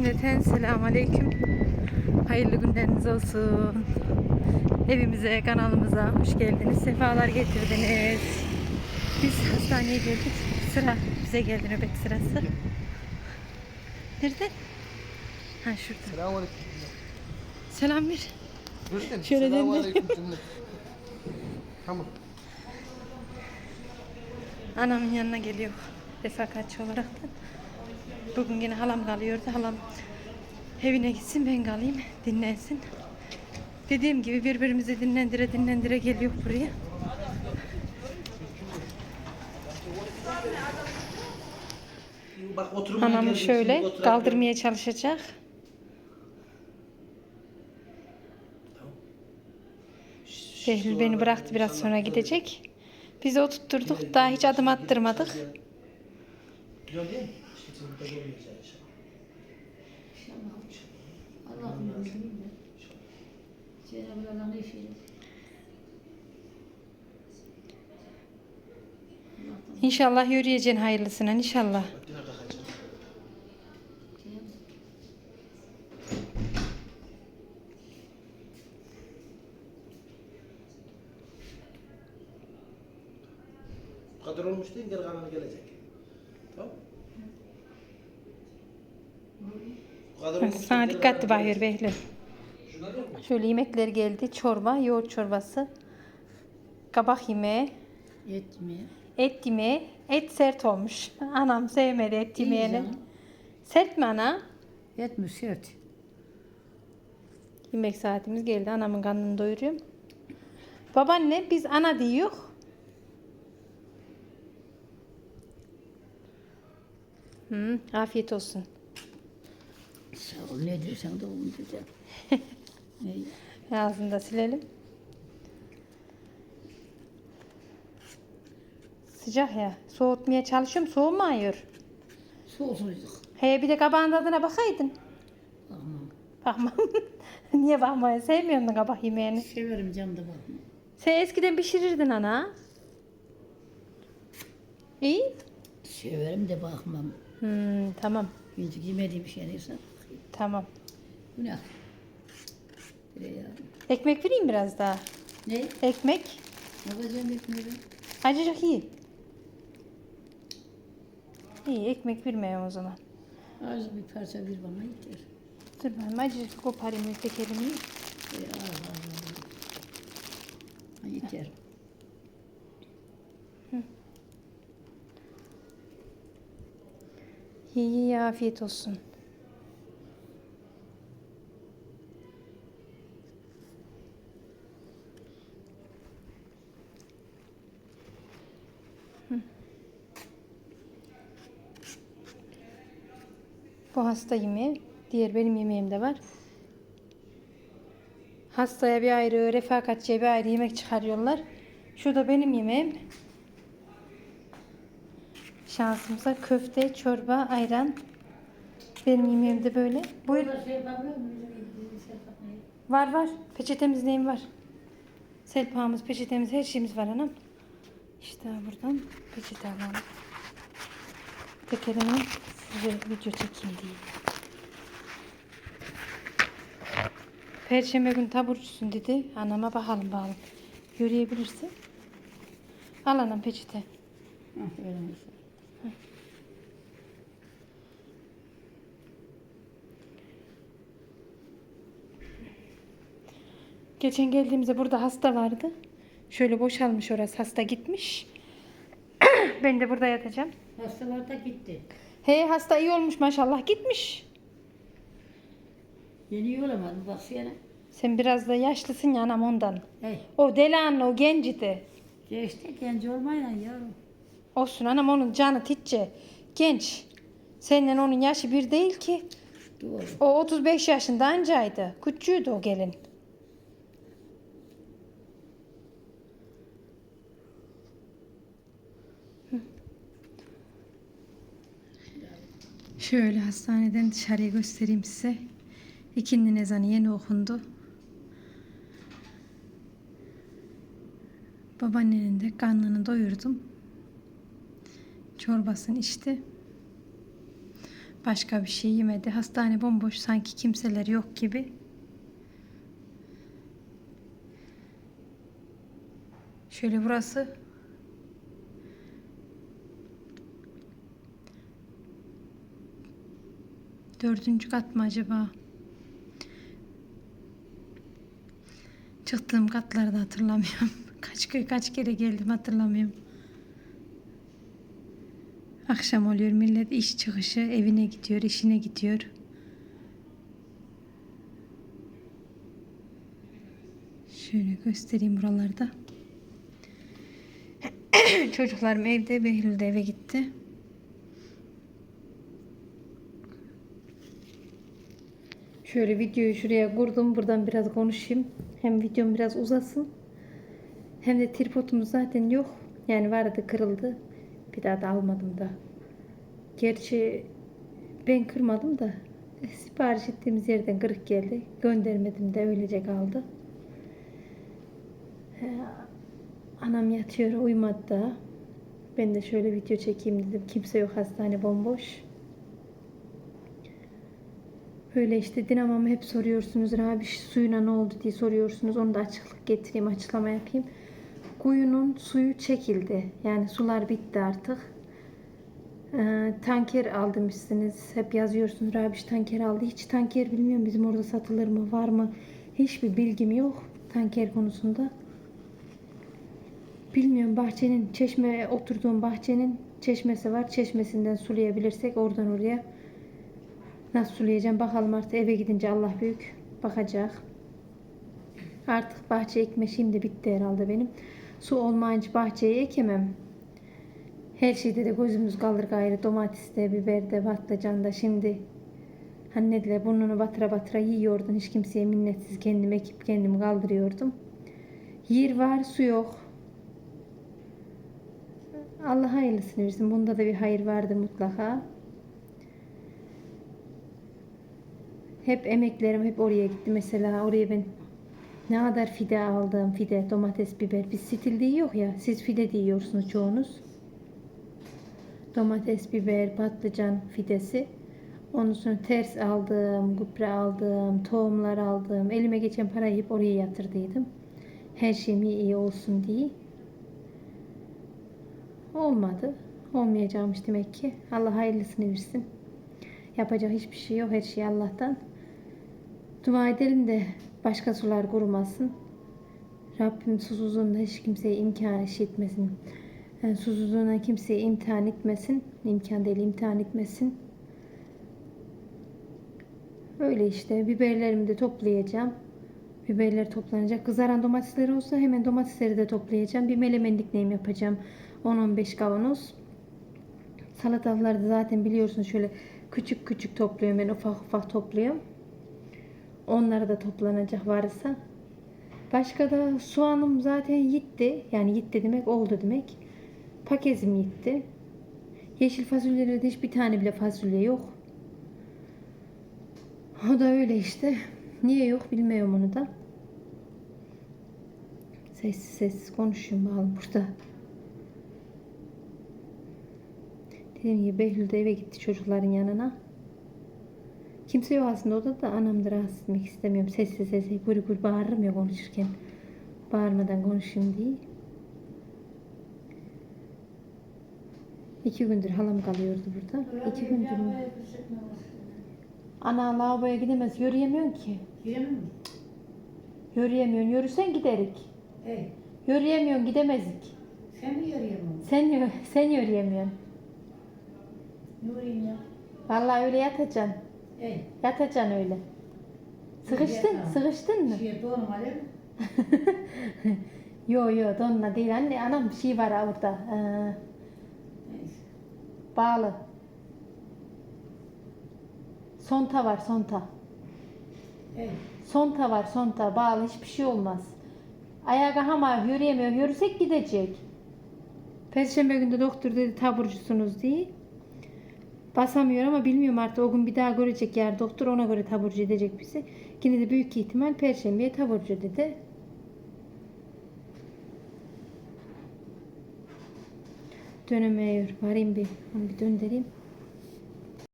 Cümleten selamun aleyküm. Hayırlı günleriniz olsun. Evimize, kanalımıza hoş geldiniz. Sefalar getirdiniz. Biz hastaneye geldik. Sıra bize geldi nöbet sırası. Nerede? Ha şurada. Selamünaleyküm. Selam ver. Gördün. Şöyle dön de. Selamünaleyküm cümle. Tamam. Anamın yanına geliyor. Refakatçi olarak da. Bugün yine halam kalıyordu. Halam evine gitsin ben kalayım. Dinlensin. Dediğim gibi birbirimizi dinlendire dinlendire geliyor buraya. Bak Anamı şöyle kaldırmaya çalışacak. Behlül beni bıraktı biraz sonra gidecek. Biz oturtturduk. Daha hiç adım attırmadık. Burada olmayacak inşallah. De. Cenab-ı Allah'ın işiyle. İnşallah yürüyeceksin hayırlısına inşallah. Bak yine kalkacak. Bu kadar olmuş değil, geri kalanı gelecek. Tamam. Bu kadar. Sana dikkatli yok mu? Şöyle yemekler geldi. Çorba, yoğurt çorbası. Kabak yemeği, Yetmiyor. et yemeği. Et sert olmuş. Anam sevmedi et yemeğini. Sert mi ana? Yetmiş sert. Yemek saatimiz geldi. Anamın karnını doyuruyorum. Babaanne biz ana diyor. Hı, afiyet olsun. Sağ ol. Ne diyorsan da onu diyeceğim. Ağzını da silelim. Sıcak ya. Soğutmaya çalışıyorum. Soğumuyor. Soğusuyduk. He bir de kabağın tadına bakaydın. Bakmam. Bakmam. Niye bakmayı sevmiyorsun da kabak yemeğini? Severim canım da bakmam. Sen eskiden pişirirdin ana. İyi. Severim de bakmam. Hmm, tamam. Çünkü yemediğim şey neyse. Tamam. Günah. Bire ya. Ekmek vereyim biraz daha. Ne? Ekmek. Bakacağım ekmeğe. Acıcık iyi. İyi ekmek vermeyeyim o zaman. Az bir parça bir bana yeter. Dur ben acıcık koparayım tek elimi. E, az az az. Yeter. İyi iyi afiyet olsun. Bu hasta yemeği. Diğer benim yemeğim de var. Hastaya bir ayrı, refakatçiye bir ayrı yemek çıkarıyorlar. Şu da benim yemeğim. Şansımıza köfte, çorba, ayran. Benim yemeğim de böyle. Buyur. Şey ne? Var var. Peçetemiz neyim var. Selpağımız, peçetemiz, her şeyimiz var anam. İşte buradan peçete alalım. Tekerimi size video çekeyim diye. Perşembe gün taburcusun dedi. Anama bakalım bakalım. Yürüyebilirsin. Al anam peçete. Öyle olsun. Geçen geldiğimizde burada hasta vardı. Şöyle boşalmış orası. Hasta gitmiş. ben de burada yatacağım. Hastalar da gitti. He hasta iyi olmuş maşallah gitmiş. Yeni yolamadım baksana. Sen biraz da yaşlısın ya anam ondan. Hey, O deli anne o gencidi. işte genç olmayla yavrum. Olsun anam onun canı titçe. Genç. Seninle onun yaşı bir değil ki. Doğru. O 35 yaşında ancaydı. Küçüğüydü o gelin. Şöyle hastaneden dışarıya göstereyim size. İkindi ezanı yeni okundu. Babaannenin de karnını doyurdum. Çorbasını içti. Başka bir şey yemedi. Hastane bomboş sanki kimseler yok gibi. Şöyle burası. Dördüncü kat mı acaba? Çıktığım katları da hatırlamıyorum. Kaç kaç kere geldim hatırlamıyorum. Akşam oluyor millet iş çıkışı evine gidiyor, işine gidiyor. Şöyle göstereyim buralarda. Çocuklarım evde, Behlül de eve gitti. Şöyle videoyu şuraya kurdum. Buradan biraz konuşayım. Hem videom biraz uzasın. Hem de tripodumuz zaten yok. Yani vardı kırıldı. Bir daha da almadım da. Gerçi ben kırmadım da sipariş ettiğimiz yerden kırık geldi. Göndermedim de öylece kaldı. He, Anam yatıyor uyumadı da. Ben de şöyle video çekeyim dedim. Kimse yok hastane bomboş. Böyle işte dinamamı hep soruyorsunuz. Rabi suyuna ne oldu diye soruyorsunuz. Onu da açıklık getireyim, açıklama yapayım. Kuyunun suyu çekildi. Yani sular bitti artık. Ee, tanker almışsınız. Hep yazıyorsunuz Rabiş tanker aldı. Hiç tanker bilmiyorum bizim orada satılır mı var mı? Hiçbir bilgim yok tanker konusunda. Bilmiyorum bahçenin çeşme oturduğum bahçenin çeşmesi var. Çeşmesinden sulayabilirsek oradan oraya nasıl sulayacağım bakalım artık eve gidince Allah büyük bakacak. Artık bahçe ekme şimdi bitti herhalde benim. Su olmayınca bahçeye ekemem. Her şeyde de gözümüz kalır gayrı. Domateste, biberde, patlıcanda şimdi hani ne diler burnunu batıra batıra yiyordun. Hiç kimseye minnetsiz kendim ekip kendim kaldırıyordum. Yer var, su yok. Allah hayırlısını versin. Bunda da bir hayır vardır mutlaka. Hep emeklerim hep oraya gitti. Mesela oraya ben ne kadar fide aldım. Fide, domates, biber. Biz stil yok ya. Siz fide diyorsunuz çoğunuz. Domates, biber, patlıcan fidesi. Ondan sonra ters aldım, gübre aldım, tohumlar aldım. Elime geçen parayı hep oraya yatırdıydım. Her şeyim iyi, olsun diye. Olmadı. Olmayacakmış demek ki. Allah hayırlısını versin. Yapacak hiçbir şey yok. Her şey Allah'tan. Dua edelim de başka sular kurumasın. Rabbim susuzluğunda hiç kimseye imkan eşit etmesin. Yani susuzluğuna kimseye imtihan etmesin. İmkan değil imtihan etmesin. Öyle işte. Biberlerimi de toplayacağım. Biberler toplanacak. Kızaran domatesleri olsa hemen domatesleri de toplayacağım. Bir melemenlik neyim yapacağım. 10-15 kavanoz. Salatalıkları da zaten biliyorsunuz şöyle küçük küçük topluyorum. Ben ufak ufak topluyorum. Onları da toplanacak varsa. Başka da soğanım zaten gitti. Yani gitti demek oldu demek. Pakezim gitti. Yeşil fasulyelerde hiçbir tane bile fasulye yok. O da öyle işte. Niye yok bilmiyorum onu da. Sessiz sessiz konuşuyorum bakalım burada. Dediğim gibi Behlül de eve gitti çocukların yanına. Kimse yok aslında odada da anam da rahatsız etmek istemiyorum. Sessiz sessiz gür gür bağırırım ya konuşurken. Bağırmadan konuşayım diye. İki gündür halam kalıyordu burada. İki gündür mü? Ana lavaboya gidemez. Yürüyemiyorsun ki. Giremem mi? Yürüyemiyorsun. Yürüsen giderik. Ey, Yürüyemiyorsun gidemezdik. sen mi yürüyemem? Sen, sen yürüyemiyorsun. Ne vurayım ya? Vallahi öyle yatacaksın. Ey, Yatacaksın öyle. Sıkıştın, Yatamam. sıkıştın mı? şey doğum alem. Yo yo donla değil anne. Anam bir şey var orada. Ee, bağlı. Sonta var sonta. Ey, Sonta var sonta. Bağlı hiçbir şey olmaz. Ayağı ama yürüyemiyor. Yürüsek gidecek. Perşembe günde doktor dedi taburcusunuz diye. Basamıyor ama bilmiyorum artık o gün bir daha görecek yer doktor ona göre taburcu edecek bizi. Yine de büyük ihtimal perşembeye taburcu dedi. Dönemiyor. Varayım bir. Onu bir döndüreyim.